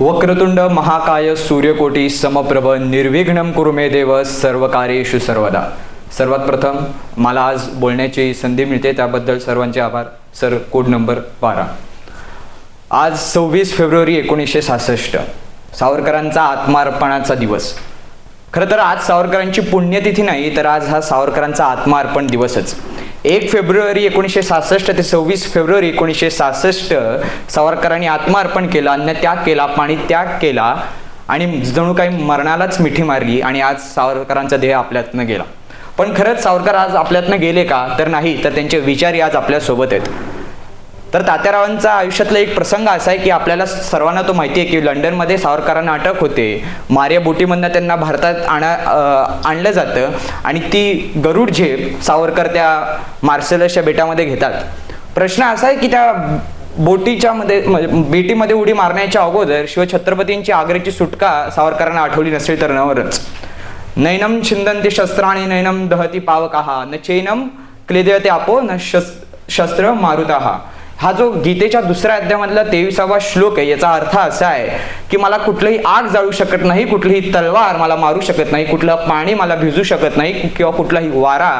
वक्रतुंड महाकाय सूर्यकोटी समप्रभ निर्विघ्न कुरुमे देव सर्व कार्येषु सर्वदा. सर्वात प्रथम मला आज बोलण्याची संधी मिळते त्याबद्दल सर्वांचे आभार. सर कोड नंबर बारा. आज सव्वीस फेब्रुवारी एकोणीसशे सहासष्ट. सावरकरांचा आत्मार्पणाचा दिवस. खरं तर आज सावरकरांची पुण्यतिथी नाही तर आज हा सावरकरांचा आत्मार्पण दिवसच. एक फेब्रुवारी एकोणीसशे सहासष्ट ते सव्वीस फेब्रुवारी एकोणीसशे सहासष्ट सावरकरांनी आत्मार्पण केलं अन्न त्याग केला पाणी त्याग केला आणि जणू काही मरणालाच मिठी मारली आणि आज सावरकरांचा देह आपल्यातनं गेला. पण खरंच सावरकर आज आपल्यातनं गेले का? तर नाही तर त्यांचे विचारही आज आपल्यासोबत आहेत. तर तात्यारावांचा आयुष्यातला एक प्रसंग असा आहे की आपल्याला सर्वांना तो माहिती आहे की लंडनमध्ये सावरकरांना अटक होते. मारिया बोटीमधनं त्यांना भारतात आणा आणलं जातं आणि ती गरुड झेप सावरकर त्या मार्सेलसच्या बेटामध्ये घेतात. प्रश्न असा आहे की त्या बोटीच्या मध्ये म्हणजे बेटीमध्ये उडी मारण्याच्या अगोदर शिवछत्रपतींची आग्र्याची सुटका सावरकरांना आठवली नसेल तर नवरच. नैनम छिंदंती शस्त्राणि नैनम दहती पावकाहा न चैनम क्लेदयते आपो न शस्त्र शस्त्र मारुताहा हा जो गीतेच्या दुसऱ्या अध्यायामधला तेविसावा श्लोक आहे याचा अर्थ असा आहे की मला कुठलंही आग जाळू शकत नाही कुठलीही तलवार मला मारू शकत नाही कुठलं पाणी मला भिजू शकत नाही किंवा कुठलाही वारा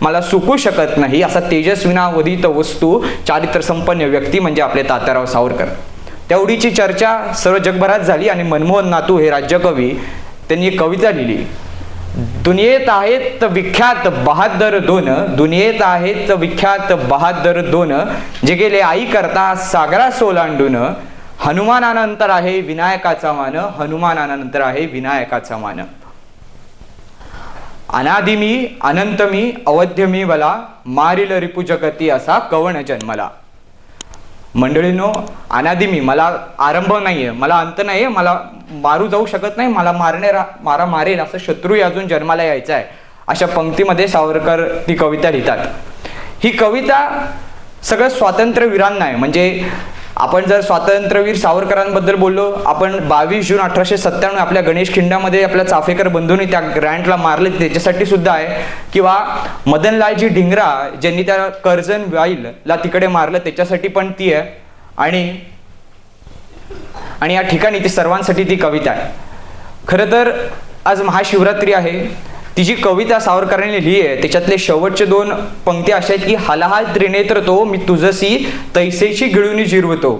मला सुकू शकत नाही असा तेजस्विनावधित वस्तू चारित्र संपन्न व्यक्ती म्हणजे आपले तात्याराव सावरकर. तेवढीची चर्चा सर्व जगभरात झाली आणि मनमोहन नातू हे राज्यकवी त्यांनी एक कविता लिहिली. दुनियेत आहेत विख्यात बहादर दोन. दुनियेत आहेत विख्यात बहादर दोन. जे गेले आई करता सागरा सोलांडून. हनुमानानंतर आहे विनायकाचा मान. हनुमानानंतर आहे विनायकाचा मान. अनादि मी अनंत मी मारिल रिपू जगती असा कवण जन्मला. मंडळीनो अनादि मी मला आरंभ नाही आहे मला अंत नाही आहे मला मारू जाऊ शकत नाही मला मारणे मारा मारेल असं शत्रू अजून जन्माला यायचा आहे अशा पंक्तीमध्ये सावरकर ती कविता लिहितात. ही कविता सगळं स्वातंत्र्यवीरांना आहे म्हणजे आपण जर स्वातंत्र्यवीर सावरकरांबद्दल बोललो आपण बावीस जून अठराशे सत्त्याण्णव आपल्या गणेश खिंडामध्ये आपल्या चाफेकर बंधूंनी त्या ग्रँटला मारले त्याच्यासाठी सुद्धा आहे. किंवा मदनलालजी ढिंगरा ज्यांनी त्या कर्जन वाईलला तिकडे मारलं त्याच्यासाठी पण ती आहे. आणि आणि या ठिकाणी ती सर्वांसाठी ती कविता आहे. खरं तर आज महाशिवरात्री आहे. ती जी कविता सावरकरांनी लिहिली आहे त्याच्यातले शेवटचे दोन पंक्ती अशा आहेत की हलाहाल त्रिनेत्र तो मी तुझसी तैसेची गिळून जिरवतो.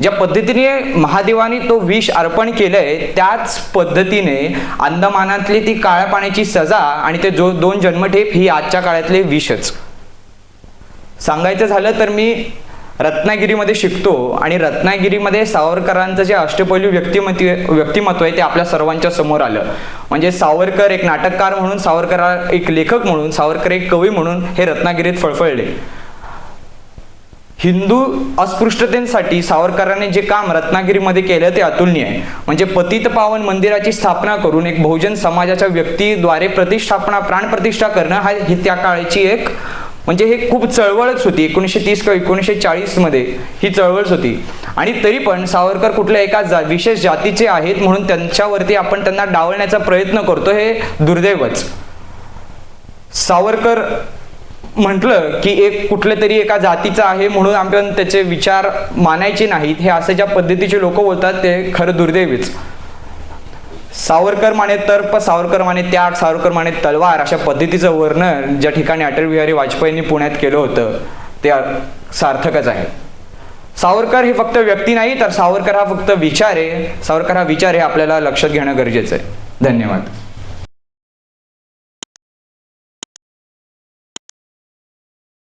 ज्या पद्धतीने महादेवाने तो विष अर्पण केलंय त्याच पद्धतीने अंदमानातली ती काळ्या पाण्याची सजा आणि ते जो दोन जन्मठेप ही आजच्या काळातले विषच. सांगायचं झालं तर मी रत्नागिरीमध्ये शिकतो आणि रत्नागिरीमध्ये सावरकरांचं जे अष्टपैलू व्यक्तिमत्व व्यक्तिमत्व आहे ते आपल्या सर्वांच्या समोर आलं. म्हणजे सावरकर एक नाटककार म्हणून सावरकर एक लेखक म्हणून सावरकर एक कवी म्हणून हे रत्नागिरीत फळफळले. हिंदू अस्पृश्यतेसाठी सावरकरांनी जे काम रत्नागिरीमध्ये केलं ते अतुलनीय आहे. म्हणजे पतित पावन मंदिराची स्थापना करून एक बहुजन समाजाच्या व्यक्तीद्वारे प्रतिष्ठापना प्राणप्रतिष्ठा करणं हा ही त्या काळाची एक म्हणजे हे खूप चळवळच होती. एकोणीसशे तीस किंवा एकोणीसशे चाळीसमध्ये ही चळवळच होती. आणि तरी पण सावरकर कुठल्या एका जा विशेष जातीचे आहेत म्हणून त्यांच्यावरती आपण त्यांना डावलण्याचा प्रयत्न करतो हे दुर्दैवच. सावरकर म्हटलं की एक कुठल्या तरी एका जातीचा आहे म्हणून आपण त्याचे विचार मानायचे नाहीत. हे असे ज्या पद्धतीचे लोक बोलतात ते खरं दुर्दैवीच. सावरकर माने तर्प सावरकर माने त्याग सावरकर माने तलवार अशा पद्धतीचं वर्णन ज्या ठिकाणी अटल बिहारी वाजपेयींनी पुण्यात केलं होतं ते सार्थकच आहे. सावरकर हे फक्त व्यक्ती नाही तर सावरकर हा फक्त विचार आहे. सावरकर हा विचार हे आपल्याला लक्षात घेणं गरजेचं आहे. धन्यवाद.